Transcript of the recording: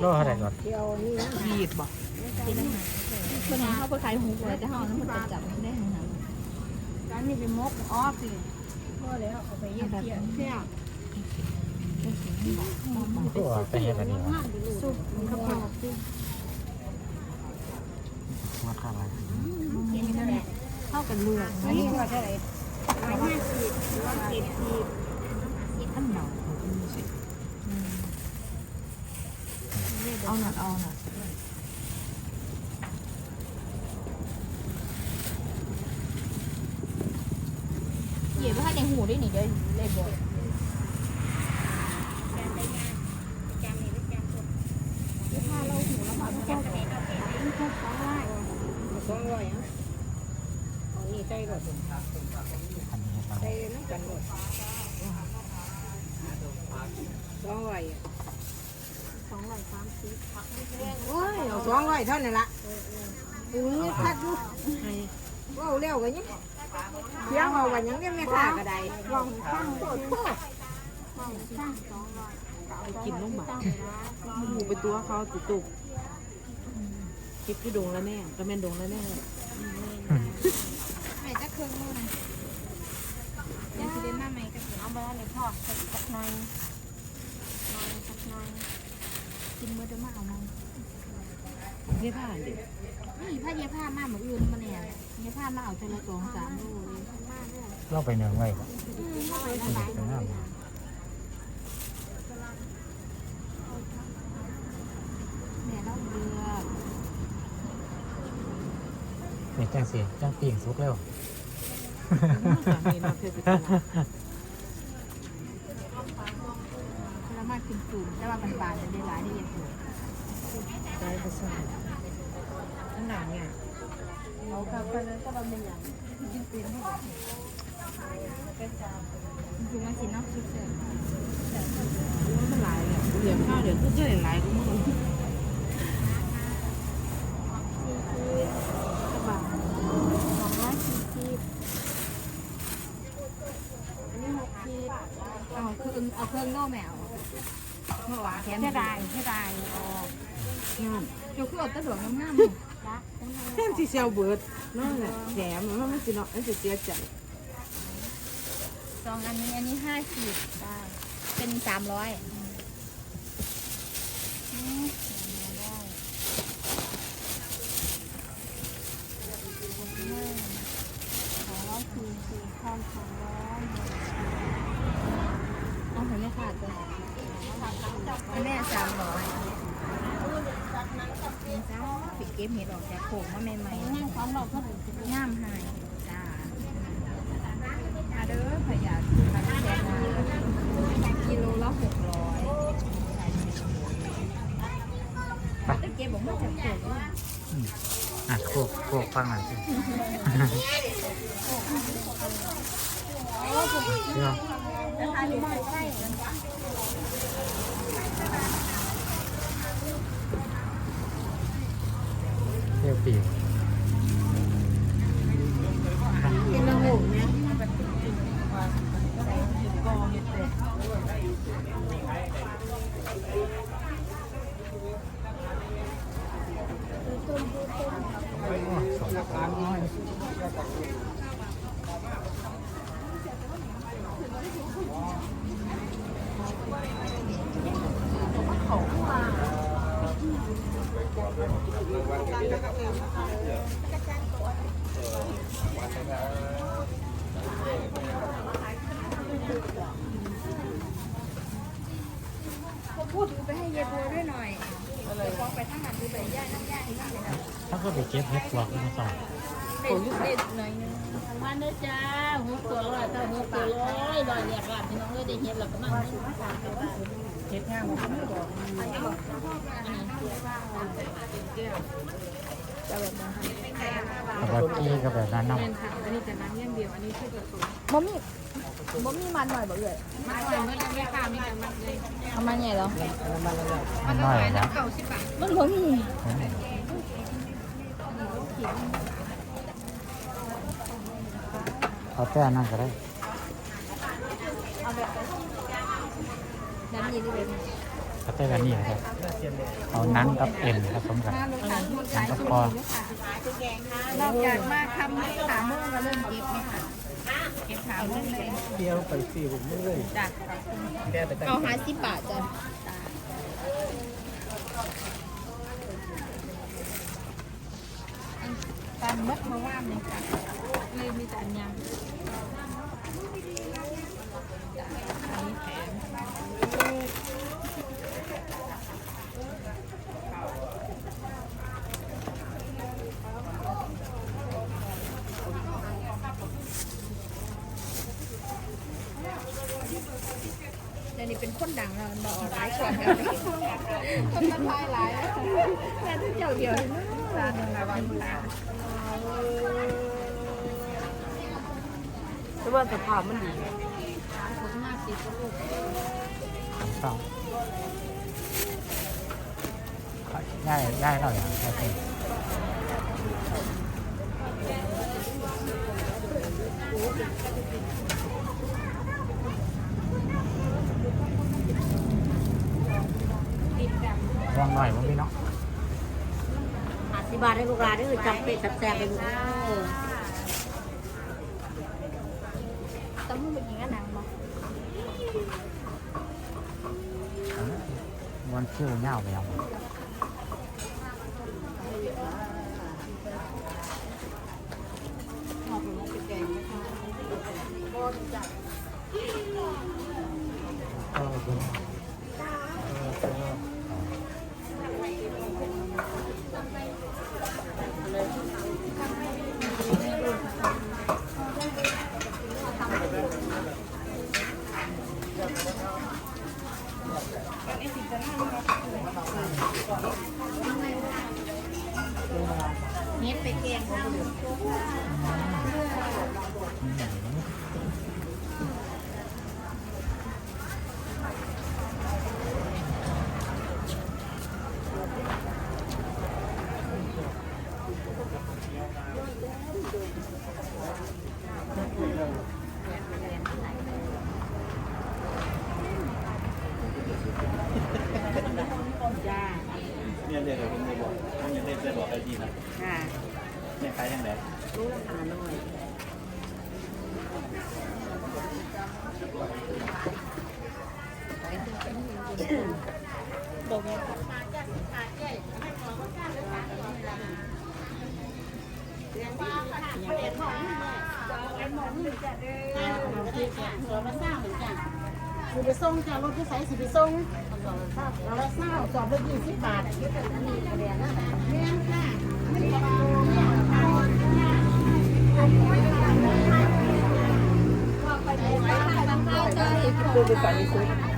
โลเท่าไหร่ก่อนยีดบ่คนนั้นเขาไปขายหูเลยแต่เขาเอาน้ำมันจับไม่ได้ทางนั้นร้านนี้เป็นมกอ๋อสิพ่อแล้วเอาไปเยี่ยมเที่ยวเที่ยวก็ออกไปเห็นอันนี้วะสุกมันก็พอสิมาข้าวอะไรเข้ากันเลือดอันนี้ว่าเท่าไหร่ร้อยห้าสิบร้อยเจ็ดสิบ อันหนาวเอาหน่อยเอาหน่อยเหยียบให้ในหูได้หนิเดี๋ยวเลยบ่อยถ้าเราหูแล้วมันก็มันก็สองร้อยสองร้อยอะเอานี่ใส่ก่อนอันนี้ครับใส่น้ำกันก่อนสอง ร้อยสองร้อยสามสิบโอ้ยเอาสองร้อยเท่านั้นละอือพัดลูกว้าวเร็วกันยังเที่ยงเอาวันยังเนี่ยแม่ค้าก็ได้ลองข้างโคตรโคตรไปกินลูกหมาหมูไปตัวเขาตุกตุกเก็บที่ดงแล้วแน่ก็แม่นดงแล้วแน่แม่จะเครื่องนู่นนะ ยังสิเล่นมาไหมก็เอาไปแล้วเลยพ่อสักสักหน่อยหน่อยสักหน่อยกินมื้อเดียวมาเอามานี่ผ่าดินี่ผ้าเย็บผ้ามาเหมือนอื่นมาเนี่ยเย็บผ้ามาเอาเทละสองสามโลเลยเราไปเนืองไว้ก่อนอืมเอาไปไม่ละได้ายไปน้ำแม่เราเลือกนี่จังสิจังปีงสุกแล้ว นี่เราเพื่อจะแล้วมากินจุ่มแต่ว่ามันบานจะได้หลายได้เยอะอยู่ใช้ภาษาอันหนังเนี่ยเอากลับไปแล้วก็มาเป็นอย่างคือมันสิเนอกชุดเสร็จมันหลายเลยเหลือข้าวเดี๋ยวก็จะหลายกูมึง บาทสองร้อยสี่สิบอันนี้หกสิบ เอาเครื่องเอาเครื่องโน่แมวเมื่อวานแค่เท่าไรเท่าไรออกงานเจ้าคือเอาตะหลวงงามรักจังเลยแท่นที่เซลเบิร์ดนั่นแหละแถมมันไม่สิเนาะมันจะเสียใจๆสองอันนี้อันนี้ห้าสิบได้เป็นสามร้อยสองร้อยสี่สิบพันสองร้อย เอาหัวไม่ขาดเลยอันนี้สามร้อยปิดเก็บเห็ดออกจากโขงมาใหม่ๆนั่งสองรอบเท่าไหร่ามหายจ้ามาเด้อขยะมาเด้อแจกมากิโลละหกร้อยตะเกียบบอกว่าจะโขกว่าอะโคกโคกฟังหน่อยสิเดี๋ยว เรียกปีกกินละหกเนี่ยโอ้สองเขาพูดไปให้เยบัวด้วยหน่อยบอกไปทั้งนั้นดูไปย่าน้ำย่าให้ย่าเลยนะถ้าก็ไปเก็บเห็ดปลอกมาใส่เด็ดเด็ดหน่อยนึงมันเด้อจ้าหุบตัวร้อยถ้าหุบตัวร้อยร้อยเรียกรับพี่น้องเลยได้เห็นแล้วก็นั่งเฮ็ดงานมันไม่บ อกแบบกี้ก็แบบนั้นเนาะเป็นค่ะอันนี้จะน้ำอย่างเดียวอันนี้คือผสมบ่มีบ่มีมันหน่อยบ่เอ่ยมาก่อนก็ยังไม่ข้าวมีแต่มันเลยเอามาใหญ่เหรอมันน้อยนะเก่าสิบบาทมันบ่มีเอาแต่นั่นก็ได้เอาแบบก็เต้ กันนี่นะครับ เอานังกับเอ็นผสมกันนังกับคอนอกจากมาทำขามุ่งก็เริ่มเก็บไหมคะเก็บขามุ่งเลยเที่ยวไปสี่ผมไม่เลยจ้ะแก้แต่ตั้งเอาหาสิบบาทจ้ะตามมัดมาว่านเลยค่ะเลยมีแต่อันยังจ้ะอันนี้แถม เป็นคนดังแล้วมันบอกหลายคนแล้วคนมาทายหลายแล้วแต่ที่เจ้าเดียวนี่ร้านละวันละ แต่ว่าสภาพมันดีผมมาสิบลูกสองย่ายย่ายเราอย่า งไรเต้วางหน่อยมั้งพี่เนาะห้าสิบบาทให้ลูกหลานเด้อจำเป็นแซ่บๆไปลูกเด้อต้องพูดอย่างนั้นนะบอกวันคิ้วเงาไปเอา เออเป็นเออเออ เน็ตไปแกงข้าว จ้า เนี่ยเดี๋ยวผมจะบอกผมยังได้จะบอกไอ้ดีนะ ค่ะ เนี่ยขายยังไง รู้ราคาหน่อยสิไปส่งจากรถที่ใส่สิไปส่งเราละเศร้าสอบละยี่สิบบาทแม่นค่ะ ดูไปก่อนนี่ซื้อเ